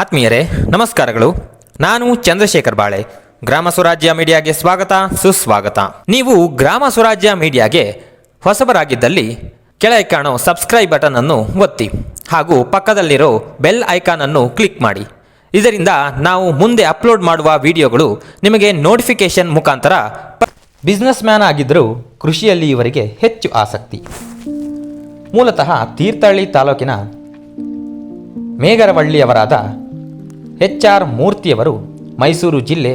ಆತ್ಮೀಯರೇ, ನಮಸ್ಕಾರಗಳು. ನಾನು ಚಂದ್ರಶೇಖರ್ ಬಾಳೆ. ಗ್ರಾಮ ಸ್ವರಾಜ್ಯ ಮೀಡಿಯಾಗೆ ಸ್ವಾಗತ, ಸುಸ್ವಾಗತ. ನೀವು ಗ್ರಾಮ ಸ್ವರಾಜ್ಯ ಮೀಡಿಯಾಗೆ ಹೊಸಬರಾಗಿದ್ದಲ್ಲಿ ಕೆಳಗೆ ಕಾಣೋ ಸಬ್ಸ್ಕ್ರೈಬ್ ಬಟನ್ ಅನ್ನು ಒತ್ತಿ ಹಾಗೂ ಪಕ್ಕದಲ್ಲಿರೋ ಬೆಲ್ ಐಕಾನ್ ಅನ್ನು ಕ್ಲಿಕ್ ಮಾಡಿ. ಇದರಿಂದ ನಾವು ಮುಂದೆ ಅಪ್ಲೋಡ್ ಮಾಡುವ ವಿಡಿಯೋಗಳು ನಿಮಗೆ ನೋಟಿಫಿಕೇಶನ್ ಮುಖಾಂತರ ಬಿಸ್ನೆಸ್ ಮ್ಯಾನ್ ಆಗಿದ್ದರೂ ಕೃಷಿಯಲ್ಲಿ ಇವರಿಗೆ ಹೆಚ್ಚು ಆಸಕ್ತಿ. ಮೂಲತಃ ತೀರ್ಥಹಳ್ಳಿ ತಾಲೂಕಿನ ಮೇಗರವಳ್ಳಿಯವರಾದ ಎಚ್ ಆರ್ ಮೂರ್ತಿಯವರು ಮೈಸೂರು ಜಿಲ್ಲೆ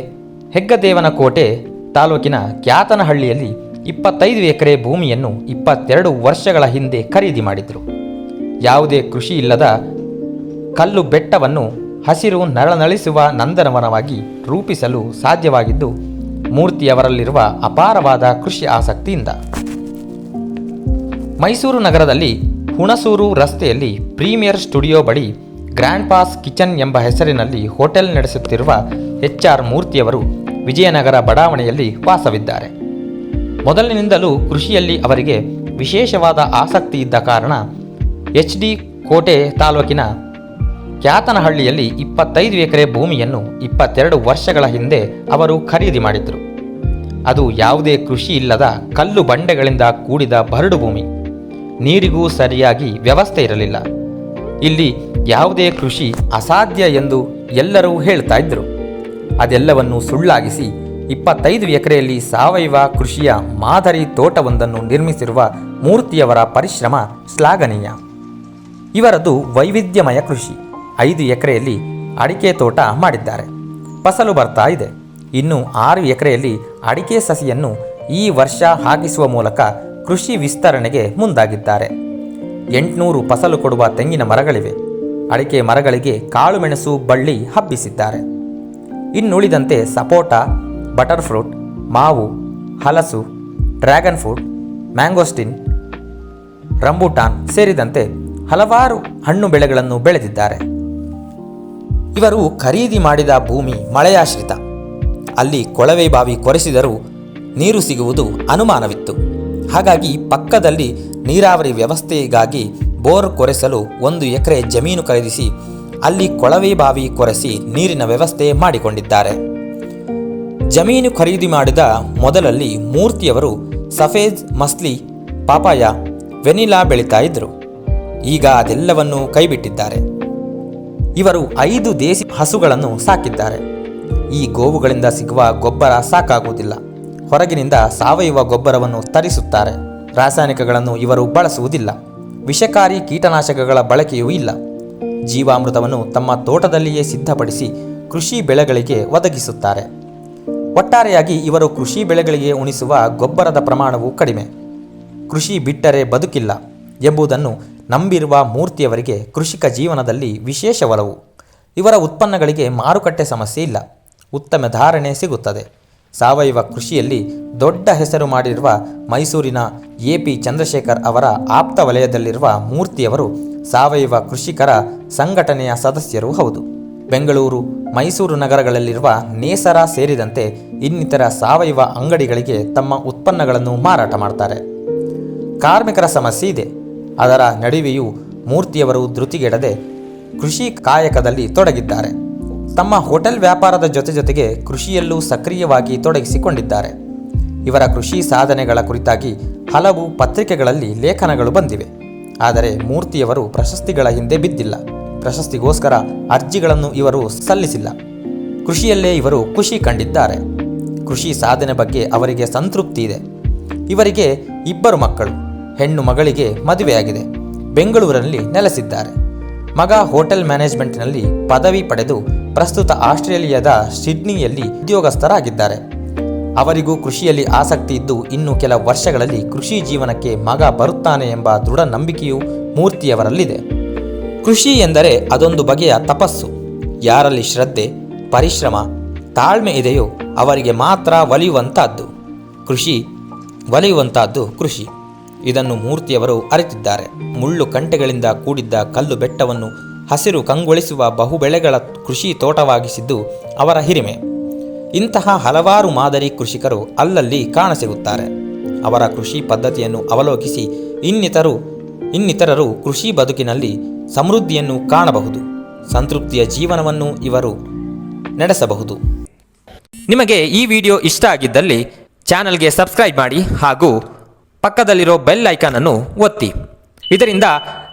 ಹೆಗ್ಗದೇವನಕೋಟೆ ತಾಲೂಕಿನ ಕ್ಯಾತನಹಳ್ಳಿಯಲ್ಲಿ ಇಪ್ಪತ್ತೈದು ಎಕರೆ ಭೂಮಿಯನ್ನು ಇಪ್ಪತ್ತೆರಡು ವರ್ಷಗಳ ಹಿಂದೆ ಖರೀದಿ ಮಾಡಿದರು. ಯಾವುದೇ ಕೃಷಿ ಇಲ್ಲದ ಕಲ್ಲು ಬೆಟ್ಟವನ್ನು ಹಸಿರು ನರಳನಳಿಸುವ ನಂದನವನವಾಗಿ ರೂಪಿಸಲು ಸಾಧ್ಯವಾಗಿದ್ದು, ಮೂರ್ತಿಯವರಲ್ಲಿರುವ ಅಪಾರವಾದ ಕೃಷಿ ಆಸಕ್ತಿಯಿಂದ. ಮೈಸೂರು ನಗರದಲ್ಲಿ ಹುಣಸೂರು ರಸ್ತೆಯಲ್ಲಿ ಪ್ರೀಮಿಯರ್ ಸ್ಟುಡಿಯೋ ಬಳಿ ಗ್ರ್ಯಾಂಡ್ ಪಾಸ್ ಕಿಚನ್ ಎಂಬ ಹೆಸರಿನಲ್ಲಿ ಹೋಟೆಲ್ ನಡೆಸುತ್ತಿರುವ ಎಚ್ ಆರ್ ಮೂರ್ತಿಯವರು ವಿಜಯನಗರ ಬಡಾವಣೆಯಲ್ಲಿ ವಾಸವಿದ್ದಾರೆ. ಮೊದಲಿನಿಂದಲೂ ಕೃಷಿಯಲ್ಲಿ ಅವರಿಗೆ ವಿಶೇಷವಾದ ಆಸಕ್ತಿ ಇದ್ದ ಕಾರಣ ಎಚ್ ಡಿ ಕೋಟೆ ತಾಲೂಕಿನ ಕ್ಯಾತನಹಳ್ಳಿಯಲ್ಲಿ ಇಪ್ಪತ್ತೈದು ಎಕರೆ ಭೂಮಿಯನ್ನು ಇಪ್ಪತ್ತೆರಡು ವರ್ಷಗಳ ಹಿಂದೆ ಅವರು ಖರೀದಿ ಮಾಡಿದರು. ಅದು ಯಾವುದೇ ಕೃಷಿ ಇಲ್ಲದ ಕಲ್ಲು ಬಂಡೆಗಳಿಂದ ಕೂಡಿದ ಬರಡು ಭೂಮಿ. ನೀರಿಗೂ ಸರಿಯಾಗಿ ವ್ಯವಸ್ಥೆ ಇರಲಿಲ್ಲ. ಇಲ್ಲಿ ಯಾವುದೇ ಕೃಷಿ ಅಸಾಧ್ಯ ಎಂದು ಎಲ್ಲರೂ ಹೇಳ್ತಾ ಇದ್ದರು ಅದೆಲ್ಲವನ್ನು ಸುಳ್ಳಾಗಿಸಿ ಇಪ್ಪತ್ತೈದು ಎಕರೆಯಲ್ಲಿ ಸಾವಯವ ಕೃಷಿಯ ಮಾದರಿ ತೋಟವೊಂದನ್ನು ನಿರ್ಮಿಸಿರುವ ಮೂರ್ತಿಯವರ ಪರಿಶ್ರಮ ಶ್ಲಾಘನೀಯ. ಇವರದು ವೈವಿಧ್ಯಮಯ ಕೃಷಿ. ಐದು ಎಕರೆಯಲ್ಲಿ ಅಡಿಕೆ ತೋಟ ಮಾಡಿದ್ದಾರೆ. ಫಸಲು ಬರ್ತಾ ಇದೆ. ಇನ್ನು ಆರು ಎಕರೆಯಲ್ಲಿ ಅಡಿಕೆ ಸಸಿಯನ್ನು ಈ ವರ್ಷ ಹಾಕಿಸುವ ಮೂಲಕ ಕೃಷಿ ವಿಸ್ತರಣೆಗೆ ಮುಂದಾಗಿದ್ದಾರೆ. ಎಂಟುನೂರು ಫಸಲು ಕೊಡುವ ತೆಂಗಿನ ಮರಗಳಿವೆ. ಅಡಿಕೆ ಮರಗಳಿಗೆ ಕಾಳುಮೆಣಸು ಬಳ್ಳಿ ಹಬ್ಬಿಸಿದ್ದಾರೆ. ಇನ್ನುಳಿದಂತೆ ಸಪೋಟ ಬಟರ್ ಫ್ರೂಟ್ ಮಾವು, ಹಲಸು, ಡ್ರ್ಯಾಗನ್ ಫ್ರೂಟ್, ಮ್ಯಾಂಗೋಸ್ಟಿನ್, ರಂಬೂಟಾನ್ ಸೇರಿದಂತೆ ಹಲವಾರು ಹಣ್ಣು ಬೆಳೆಗಳನ್ನು ಬೆಳೆದಿದ್ದಾರೆ. ಇವರು ಖರೀದಿ ಮಾಡಿದ ಭೂಮಿ ಮಳೆಯಾಶ್ರಿತ. ಅಲ್ಲಿ ಕೊಳವೆ ಬಾವಿ ಕೊರೆಸಿದರೂ ನೀರು ಸಿಗುವುದು ಅನುಮಾನವಿತ್ತು. ಹಾಗಾಗಿ ಪಕ್ಕದಲ್ಲಿ ನೀರಾವರಿ ವ್ಯವಸ್ಥೆಗಾಗಿ ಬೋರ್ ಕೊರೆಸಲು ಒಂದು ಎಕರೆ ಜಮೀನು ಖರೀದಿಸಿ, ಅಲ್ಲಿ ಕೊಳವೆ ಬಾವಿ ಕೊರೆಸಿ ನೀರಿನ ವ್ಯವಸ್ಥೆ ಮಾಡಿಕೊಂಡಿದ್ದಾರೆ. ಜಮೀನು ಖರೀದಿ ಮಾಡಿದ ಮೊದಲಲ್ಲಿ ಮೂರ್ತಿಯವರು ಸಫೇದ್ ಮಸ್ಲಿ, ಪಾಪಾಯ, ವೆನಿಲಾ ಬೆಳೀತಾ ಇದ್ದರು ಈಗ ಅದೆಲ್ಲವನ್ನೂ ಕೈಬಿಟ್ಟಿದ್ದಾರೆ. ಇವರು ಐದು ದೇಸಿ ಹಸುಗಳನ್ನು ಸಾಕಿದ್ದಾರೆ. ಈ ಗೋವುಗಳಿಂದ ಸಿಗುವ ಗೊಬ್ಬರ ಸಾಕಾಗುವುದಿಲ್ಲ. ಹೊರಗಿನಿಂದ ಸಾವಯವ ಗೊಬ್ಬರವನ್ನು ತರಿಸುತ್ತಾರೆ. ರಾಸಾಯನಿಕಗಳನ್ನು ಇವರು ಬಳಸುವುದಿಲ್ಲ. ವಿಷಕಾರಿ ಕೀಟನಾಶಕಗಳ ಬಳಕೆಯೂ ಇಲ್ಲ. ಜೀವಾಮೃತವನ್ನು ತಮ್ಮ ತೋಟದಲ್ಲಿಯೇ ಸಿದ್ಧಪಡಿಸಿ ಕೃಷಿ ಬೆಳೆಗಳಿಗೆ ಒದಗಿಸುತ್ತಾರೆ. ಒಟ್ಟಾರೆಯಾಗಿ ಇವರು ಕೃಷಿ ಬೆಳೆಗಳಿಗೆ ಉಣಿಸುವ ಗೊಬ್ಬರದ ಪ್ರಮಾಣವು ಕಡಿಮೆ. ಕೃಷಿ ಬಿಟ್ಟರೆ ಬದುಕಿಲ್ಲ ಎಂಬುದನ್ನು ನಂಬಿರುವ ಮೂರ್ತಿಯವರಿಗೆ ಕೃಷಿಕ ಜೀವನದಲ್ಲಿ ವಿಶೇಷ ಒಲವು. ಇವರ ಉತ್ಪನ್ನಗಳಿಗೆ ಮಾರುಕಟ್ಟೆ ಸಮಸ್ಯೆ ಇಲ್ಲ. ಉತ್ತಮ ಧಾರಣೆ ಸಿಗುತ್ತದೆ. ಸಾವಯವ ಕೃಷಿಯಲ್ಲಿ ದೊಡ್ಡ ಹೆಸರು ಮಾಡಿರುವ ಮೈಸೂರಿನ ಎ ಪಿ ಚಂದ್ರಶೇಖರ್ ಅವರ ಆಪ್ತ ವಲಯದಲ್ಲಿರುವ ಮೂರ್ತಿಯವರು ಸಾವಯವ ಕೃಷಿಕರ ಸಂಘಟನೆಯ ಸದಸ್ಯರೂ ಹೌದು. ಬೆಂಗಳೂರು, ಮೈಸೂರು ನಗರಗಳಲ್ಲಿರುವ ನೇಸರ ಸೇರಿದಂತೆ ಇನ್ನಿತರ ಸಾವಯವ ಅಂಗಡಿಗಳಿಗೆ ತಮ್ಮ ಉತ್ಪನ್ನಗಳನ್ನು ಮಾರಾಟ ಮಾಡ್ತಾರೆ. ಕಾರ್ಮಿಕರ ಸಮಸ್ಯೆ ಇದೆ. ಅದರ ನಡುವೆಯೂ ಮೂರ್ತಿಯವರು ಧೃತಿಗೆಡದೆ ಕೃಷಿ ಕಾಯಕದಲ್ಲಿ ತೊಡಗಿದ್ದಾರೆ. ತಮ್ಮ ಹೋಟೆಲ್ ವ್ಯಾಪಾರದ ಜೊತೆ ಜೊತೆಗೆ ಕೃಷಿಯಲ್ಲೂ ಸಕ್ರಿಯವಾಗಿ ತೊಡಗಿಸಿಕೊಂಡಿದ್ದಾರೆ. ಇವರ ಕೃಷಿ ಸಾಧನೆಗಳ ಕುರಿತಾಗಿ ಹಲವು ಪತ್ರಿಕೆಗಳಲ್ಲಿ ಲೇಖನಗಳು ಬಂದಿವೆ. ಆದರೆ ಮೂರ್ತಿಯವರು ಪ್ರಶಸ್ತಿಗಳ ಹಿಂದೆ ಬಿದ್ದಿಲ್ಲ. ಪ್ರಶಸ್ತಿಗೋಸ್ಕರ ಅರ್ಜಿಗಳನ್ನು ಇವರು ಸಲ್ಲಿಸಿಲ್ಲ. ಕೃಷಿಯಲ್ಲೇ ಇವರು ಖುಷಿ ಕಂಡಿದ್ದಾರೆ. ಕೃಷಿ ಸಾಧನೆ ಬಗ್ಗೆ ಅವರಿಗೆ ಸಂತೃಪ್ತಿ ಇದೆ. ಇವರಿಗೆ ಇಬ್ಬರು ಮಕ್ಕಳು, ಹೆಣ್ಣು ಮಗಳಿಗೆ ಮದುವೆಯಾಗಿದೆ. ಬೆಂಗಳೂರಿನಲ್ಲಿ ನೆಲೆಸಿದ್ದಾರೆ. ಮಗ ಹೋಟೆಲ್ ಮ್ಯಾನೇಜ್ಮೆಂಟ್ನಲ್ಲಿ ಪದವಿ ಪಡೆದು ಪ್ರಸ್ತುತ ಆಸ್ಟ್ರೇಲಿಯಾದ ಸಿಡ್ನಿಯಲ್ಲಿ ಉದ್ಯೋಗಸ್ಥರಾಗಿದ್ದಾರೆ. ಅವರಿಗೂ ಕೃಷಿಯಲ್ಲಿ ಆಸಕ್ತಿ ಇದ್ದು ಇನ್ನು ಕೆಲ ವರ್ಷಗಳಲ್ಲಿ ಕೃಷಿ ಜೀವನಕ್ಕೆ ಮಗ ಬರುತ್ತಾನೆ ಎಂಬ ದೃಢ ನಂಬಿಕೆಯು ಮೂರ್ತಿಯವರಲ್ಲಿದೆ. ಕೃಷಿ ಎಂದರೆ ಅದೊಂದು ಬಗೆಯ ತಪಸ್ಸು. ಯಾರಲ್ಲಿ ಶ್ರದ್ಧೆ, ಪರಿಶ್ರಮ, ತಾಳ್ಮೆ ಇದೆಯೋ ಅವರಿಗೆ ಮಾತ್ರ ಒಲಿಯುವಂತಹದ್ದು ಕೃಷಿ ಒಲಿಯುವಂತಹದ್ದು ಕೃಷಿ. ಇದನ್ನು ಮೂರ್ತಿಯವರು ಅರಿತಿದ್ದಾರೆ. ಮುಳ್ಳು ಕಂಟೆಗಳಿಂದ ಕೂಡಿದ್ದ ಕಲ್ಲು ಬೆಟ್ಟವನ್ನು ಹಸಿರು ಕಂಗೊಳಿಸುವ ಬಹುಬೆಳೆಗಳ ಕೃಷಿ ತೋಟವಾಗಿಸಿದ್ದು ಅವರ ಹಿರಿಮೆ. ಇಂತಹ ಹಲವಾರು ಮಾದರಿ ಕೃಷಿಕರು ಅಲ್ಲಲ್ಲಿ ಕಾಣಸಿಗುತ್ತಾರೆ. ಅವರ ಕೃಷಿ ಪದ್ಧತಿಯನ್ನು ಅವಲೋಕಿಸಿ ಇನ್ನಿತರು, ಇನ್ನಿತರರು ಕೃಷಿ ಬದುಕಿನಲ್ಲಿ ಸಮೃದ್ಧಿಯನ್ನು ಕಾಣಬಹುದು. ಸಂತೃಪ್ತಿಯ ಜೀವನವನ್ನು ಇವರು ನಡೆಸಬಹುದು. ನಿಮಗೆ ಈ ವಿಡಿಯೋ ಇಷ್ಟ ಆಗಿದ್ದಲ್ಲಿ ಚಾನಲ್ಗೆ ಸಬ್ಸ್ಕ್ರೈಬ್ ಮಾಡಿ ಹಾಗೂ ಪಕ್ಕದಲ್ಲಿರೋ ಬೆಲ್ ಐಕಾನನ್ನು ಒತ್ತಿ. ಇದರಿಂದ